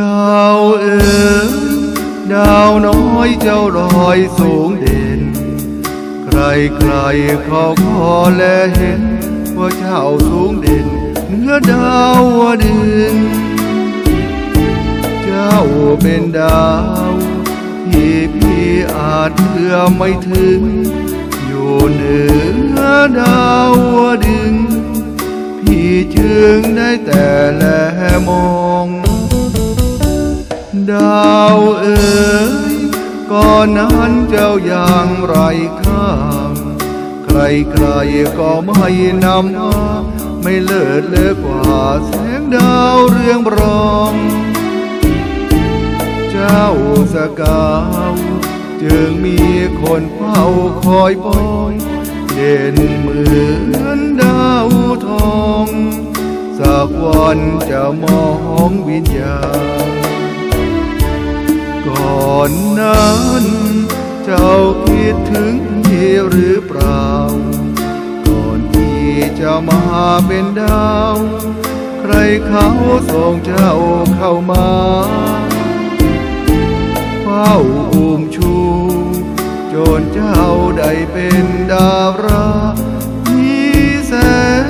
ดาวเอ๋ยดาวน้อยเจ้ารอยสูงเด่น ใครใครๆเขาขอและเห็น ว่าเจ้าสูงเด่นเหนือดาวดึงเจ้าเป็นดาวที่พี่อาจเอื้อมไม่ถึง อยู่เหนือดาวดึงพี่จึงได้แต่แลมอง ดาวเอ๋ยก่อนนั้นเจ้าอย่างไรข้ามใครใครก็ไม่นำมาไม่เลิศเลอกว่าแสงดาวเรืองรอง เจ้าสกาวจึงมีคนเฝ้าคอยปอยเด่นเหมือนดาวทอง สักวันจะมองวิญญาณ ก่อนนั้น เจ้าคิดถึงพี่หรือเปล่า ก่อนที่จะมาเป็นดาว ใครเขาส่งเจ้าเข้ามาเฝ้าอุ้มชู จนเจ้าได้เป็นดาวรามีแสน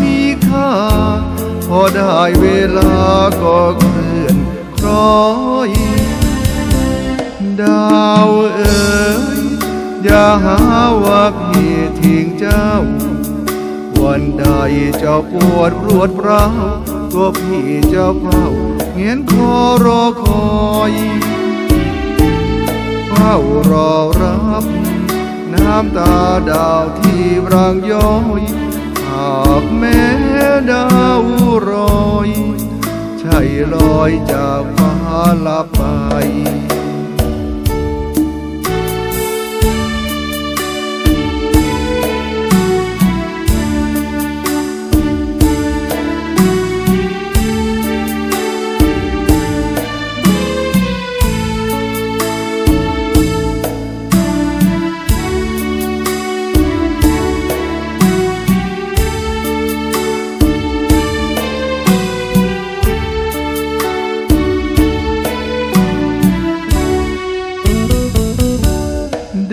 มีค่า พอได้เวลาก็เคลื่อนคล้อย ดาวเอ๋ยอย่าหาว่าพี่ทิ้งเจ้า วันใดเจ้าปวดรวดร้าวตัวพี่เจ้าเฝ้าเงียนคอรอคอยเฝ้ารอรับน้ำตาดาวที่รางย้อยหากแม้ดาวรอย ใช่ลอยจากฟ้าลับไป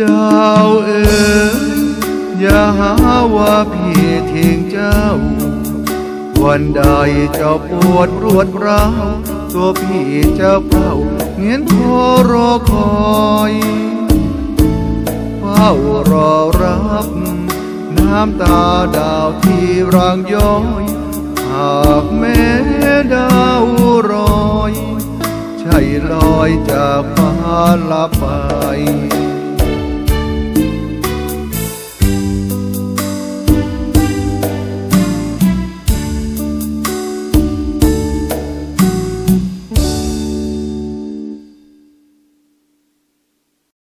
ดาวเอ๋ยอย่าหาว่าพี่ทิ้งเจ้า วันใดเจ้าปวดรวดร้าวตัวพี่เจ้าเฝ้าเงียนคอรอคอยเฝ้ารอรับน้ำตาดาวที่รางย้อยหากแม้ดาวรอยใช่ลอยจากฟ้าลับไป